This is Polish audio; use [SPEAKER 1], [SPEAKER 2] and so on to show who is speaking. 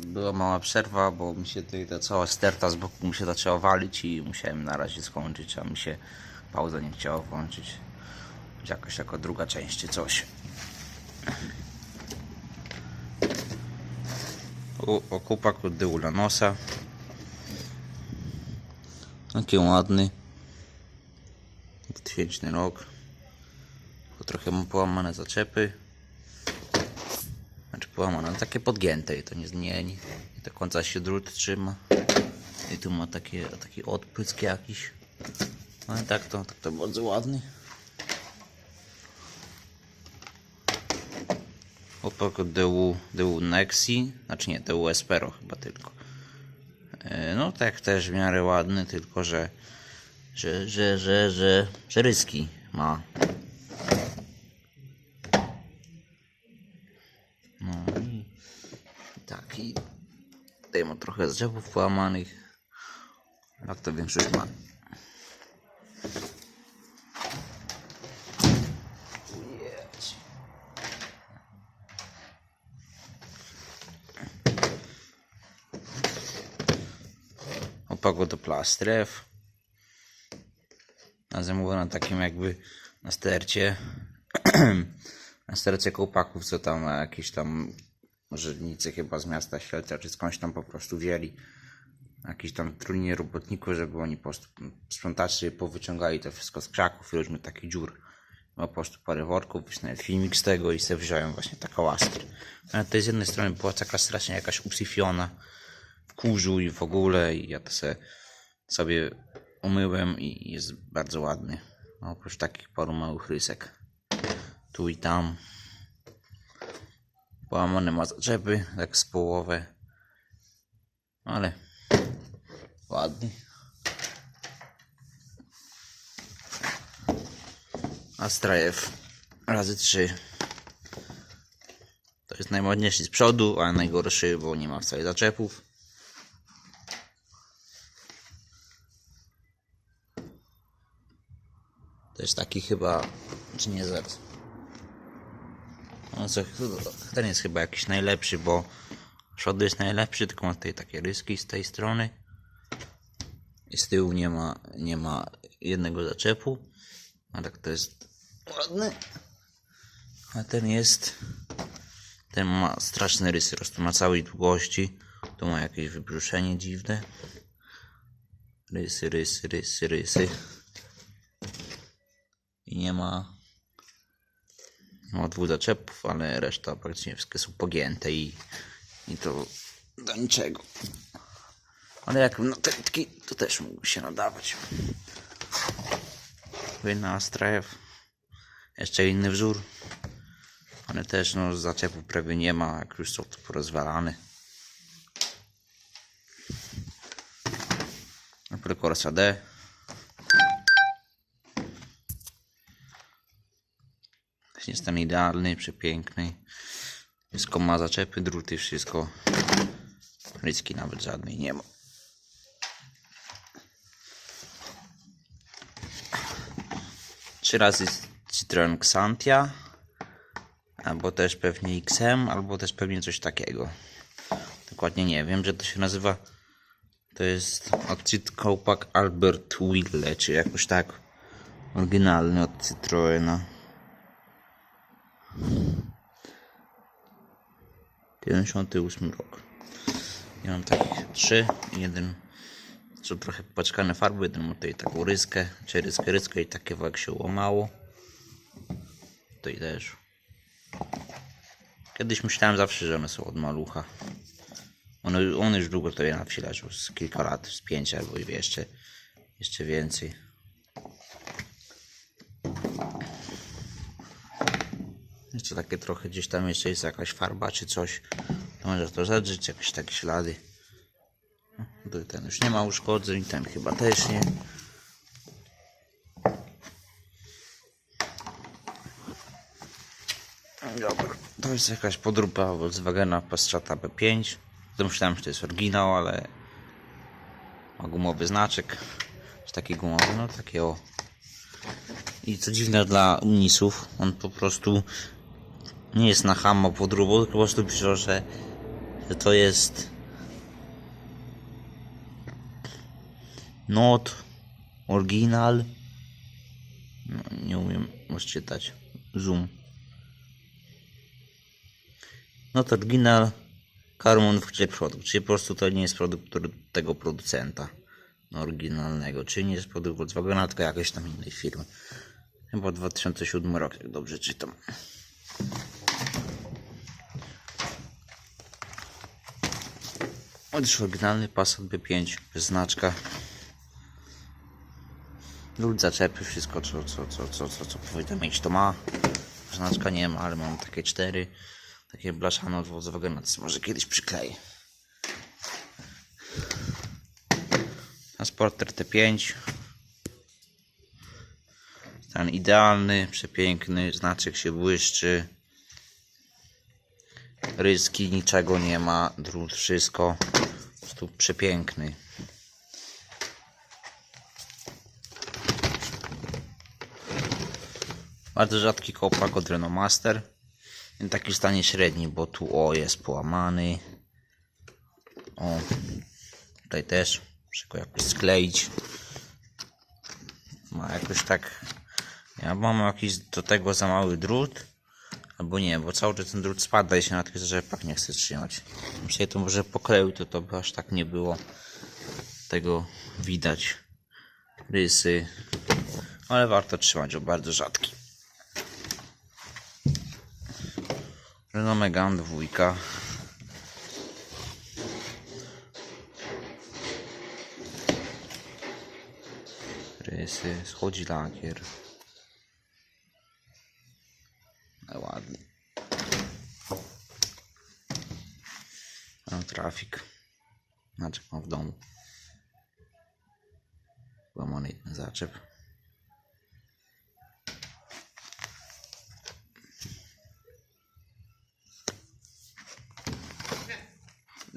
[SPEAKER 1] była mała przerwa, bo mi się tutaj ta cała sterta z boku mi się zaczęła walić i musiałem na razie skończyć, a mi się pauza nie chciała włączyć. Jakaś jako druga część czy coś. U, okupak od tyłu nosa. Taki ładny. 2000 rok. Trochę ma połamane zaczepy. Połamane, takie podgięte i to nie, nie, nie, do końca się drut trzyma. I tu ma takie, taki odprysk jakiś. Ale tak to, tak to bardzo ładny. Opak DU, DU Nexi, znaczy nie, DU Espero chyba tylko. E, No tak też w miarę ładny, tylko że że, że, że, że, że ryski ma. Tak i tutaj ma trochę drzewów połamanych. Jak to większość ma. Jedź. Opak do plastrew. A na takim jakby na stercie. na stercie kołpaków, co tam jakieś tam urzędnicy chyba z miasta Śledza, czy skądś tam po prostu wzięli. Jakiś tam trudnie robotników, żeby oni po prostu sprzątacze powyciągali to wszystko z krzaków i różnych takich dziur. No po prostu parę worków, wysnąłem filmik z tego i sobie wziąłem właśnie taką łastrę. Ale to z jednej strony była taka strasznie jakaś usyfiona w kurzu i w ogóle i ja to se, sobie umyłem i jest bardzo ładny. No, oprócz takich paru małych rysek. Tu i tam. Połamane ma zaczepy, tak z połowę. Ale ładny. Astrajew razy trzy. To jest najładniejszy z przodu, a najgorszy, bo nie ma wcale zaczepów. Jest taki chyba, czy nie zaraz. No co, ten jest chyba jakiś najlepszy, bo przodu jest najlepszy, tylko ma tutaj takie ryski z tej strony. I z tyłu nie ma, nie ma jednego zaczepu. A tak to jest ładny. A ten jest, ten ma straszne rysy, rosną na całej długości. Tu ma jakieś wybruszenie dziwne. Rysy, rysy, rysy, rysy i nie ma ma dwóch zaczepów, ale reszta praktycznie wszystkie są pogięte i, i to do niczego. Ale jak na tętki, to też mógł się nadawać. Wina Astrajew. Jeszcze inny wzór. Ale też no zaczepu prawie nie ma, jak już są to porozwalane. Precorsa D. Jest ten idealny, przepiękny. Wszystko ma zaczepy, druty, wszystko. Rycki nawet żadnej nie ma. Trzy razy Citroen Xantia. Albo też pewnie XM, albo też pewnie coś takiego. Dokładnie nie wiem, że to się nazywa. To jest od Kołpak Albert Wille, czy jakoś tak. Oryginalny od Citroena. 98 rok. Ja mam takich trzy. Jeden są trochę popaczkane farby, jeden ma tutaj taką ryskę, czy ryskę, i takie jak się łamało. Tutaj też. Kiedyś myślałem zawsze, że one są od malucha. On, on już długo tutaj na wsi z kilka lat, z pięć albo jeszcze, jeszcze więcej. Jeszcze takie trochę gdzieś tam jeszcze jest jakaś farba czy coś. To może to zadrzeć, jakieś takie ślady. No, ten już nie ma uszkodzeń, ten chyba też nie. Dobra, to jest jakaś podróba Volkswagena Passata B5. To myślałem, że to jest oryginał, ale ma gumowy znaczek. Jest taki gumowy, no takie o. I co dziwne dla unisów, on po prostu nie jest na hamo podróbą, tylko po prostu pisze, że, że to jest not original no, nie umiem rozczytać. Zoom. Not original carbon fiber produkt czyli po prostu to nie jest produkt tego producenta no, oryginalnego. Czyli nie jest produkt Volkswagena tylko jakiejś tam innej firmy. Chyba 2007 rok jak dobrze czytam Otóż oryginalny Passat B5, znaczka. Lud zaczepy, wszystko co, co, co, co, co, co powinno mieć to ma. Znaczka nie ma, ale mam takie cztery. Takie blaszane od Volkswagena, może kiedyś przykleję. Transporter T5. Stan idealny, przepiękny, znaczek się błyszczy. Ryski, niczego nie ma, drut, wszystko. Prostu przepiękny. Bardzo rzadki kołpak od Renault Master. W takim stanie średni, bo tu o jest połamany. O, tutaj też. Go jakoś skleić. Ma jakoś tak. Ja mam jakiś do tego za mały drut. Albo nie, bo cały czas ten drut spada i się na tych rzepach nie chce trzymać. Myślę, to może pokleił, to to by aż tak nie było tego widać. Rysy. Ale warto trzymać, bo bardzo rzadki. Renault Megane dwójka. Rysy, schodzi lakier. Ale ładnie. Mam trafik. Znaczek mam w domu. Łamany jeden zaczep.